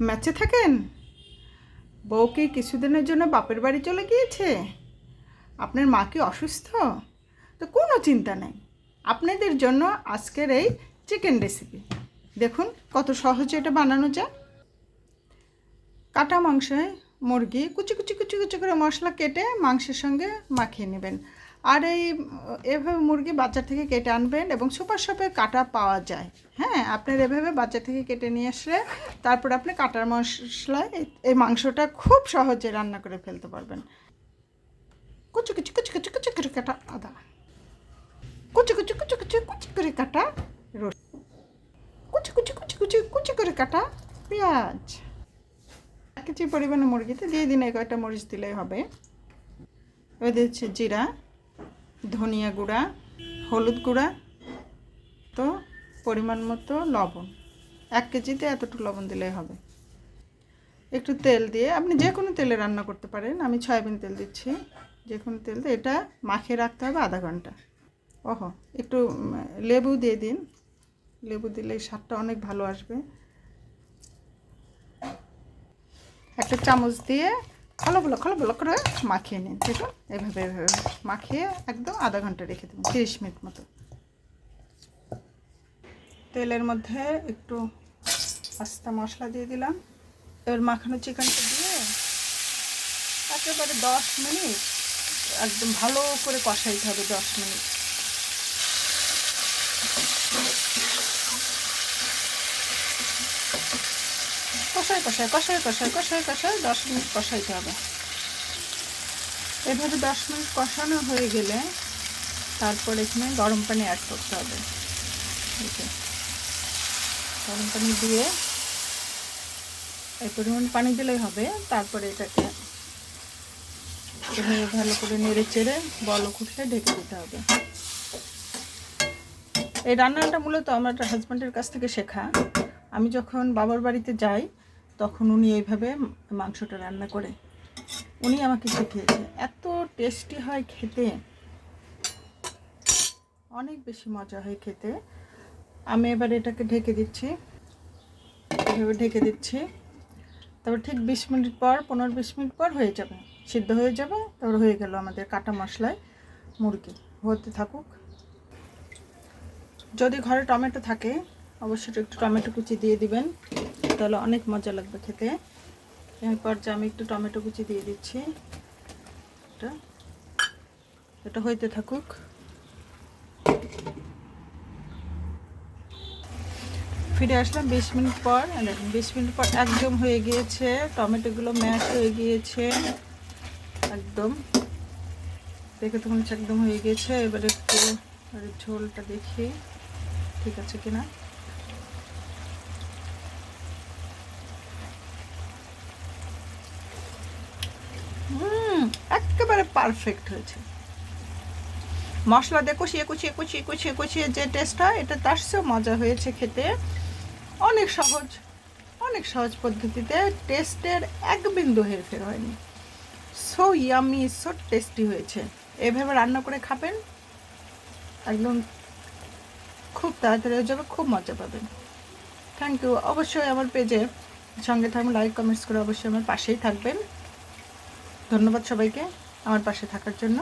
ম্যাচে থাকেন? বউ কি কিছুদিনের জন্য বাপের বাড়ি চলে গিয়েছে? আপনার মা কি অসুস্থ? তো কোনো চিন্তা নেই। আপনাদের জন্য আজকের এই চিকেন রেসিপি দেখুন কত সহজে এটা বানানো যায়। কাটা মাংসে মুরগি কুচি কুচি কুচি কুচি করে মশলা কেটে মাংসের সঙ্গে মাখিয়ে নেবেন আর এই এভাবে মুরগি বাজার থেকে কেটে আনবেন এবং সুপার শপে কাটা পাওয়া যায় হ্যাঁ আপনার এভাবে বাজার থেকে কেটে নিয়ে আসলে তারপর আপনি কাটার মশলায় এই- মাংসটা খুব সহজে রান্না করে ফেলতে পারবেন কুচি কুচি কুচি কুচি কুচি করে কাটা আদা কুচি কুচি কুচি কুচি কুচি করে কাটা রসুন কুচি কুচি কুচি কুচি কুচি করে কাটা পেঁয়াজ কেজি পরিমাণে মুরগিতে দিয়ে দিন এই মরিচ দিলেই হবে। এবার দিচ্ছে জিরা, ধনিয়া গুঁড়া, হলুদ গুঁড়া, তো পরিমাণ মতো লবণ। এক কেজিতে এতটুকু লবণ দিলেই হবে। একটু তেল দিয়ে, আপনি যে কোনো তেলে রান্না করতে পারেন, আমি সয়াবিন তেল দিচ্ছি। যে কোনো তেল দিয়ে, এটা মাখিয়ে রাখতে হবে আধা ঘণ্টা। ওহো, একটু লেবু দিয়ে দিন। লেবু দিলে স্বাদটা অনেক ভালো আসবে। একটা চামচ দিয়ে খলো বলো খলো বলো করে মাখিয়ে নিন। দেখুন এভাবে এভাবে মাখিয়ে একদম আধা ঘণ্টা রেখে দেবেন, তিরিশ মিনিট মতো। তেলের মধ্যে একটু আস্তা মশলা দিয়ে দিলাম। এবার মাখানো চিকেনটা দিয়ে একেবারে দশ মিনিট একদম ভালো করে কষাইতে হবে, দশ মিনিট। কষাই কষাই কষাই কষাই কষাই কষাই দশ মিনিট কষাইতে হবে। এভাবে দশ মিনিট কষানো হয়ে গেলে তারপর এখানে গরম পানি অ্যাড করতে হবে। গরম পানি দিয়ে এই পরিমাণ পানি দিলেই হবে। তারপরে এটাকে ভালো করে নেড়ে চেড়ে বলক উঠলে ঢেকে দিতে হবে। এই রান্নাটা মূলত আমার হাজব্যান্ডের কাছ থেকে শেখা। আমি যখন বাবার বাড়িতে যাই তখন উনি এইভাবে মাংসটা রান্না করে, উনি আমাকে শিখিয়েছে। এত টেস্টি হয় খেতে। অনেক বেশি মজা হয় খেতে। আমি এবার এটাকে ঢেকে দিচ্ছি। এভাবে ঢেকে দিচ্ছি। তারপর ঠিক বিশ মিনিট পর, পনেরো বিশ মিনিট পর হয়ে যাবে। সিদ্ধ হয়ে যাবে। তারপর হয়ে গেল আমাদের কাটা মশলায় মুরগি। হতে থাকুক। যদি ঘরে টমেটো থাকে, অবশ্যই একটু টমেটো কুচি দিয়ে দিবেন। তাহলে অনেক মজা লাগবে খেতে। এরপর যে আমি একটু টমেটো কুচি দিয়ে দিচ্ছি। এটা এটা হইতে থাকুক। ফিরে আসলাম বিশ মিনিট পর। বিশ মিনিট পর একদম হয়ে গিয়েছে। টমেটোগুলো ম্যাশ হয়ে গিয়েছে। একদম। দেখে তো হচ্ছে একদম হয়ে গিয়েছে। এবার একটু ঝোলটা দেখি, ঠিক আছে কিনা। হুম, একেবারে পারফেক্ট হয়েছে। মশলা দিয়ে কষিয়ে কষিয়ে কষিয়ে কষিয়ে কষিয়ে যে টেস্ট হয়, এটা তার চেয়েও মজা হয়েছে খেতে। অনেক সহজ অনেক সহজ পদ্ধতিতে টেস্টের এক বিন্দু হেরফের হয়নি। সো ইয়ামি সো টেস্টি হয়েছে। এভাবে রান্না করে খাবেন, একদম খুব তাড়াতাড়ি হয়ে যাবে, খুব মজা পাবেন। থ্যাংক ইউ অবশ্যই আমার পেজে সঙ্গে থাকবেন লাইক কমেন্টস করে অবশ্যই আমার পাশেই থাকবেন। ধন্যবাদ সবাইকে আমার পাশে থাকার জন্য।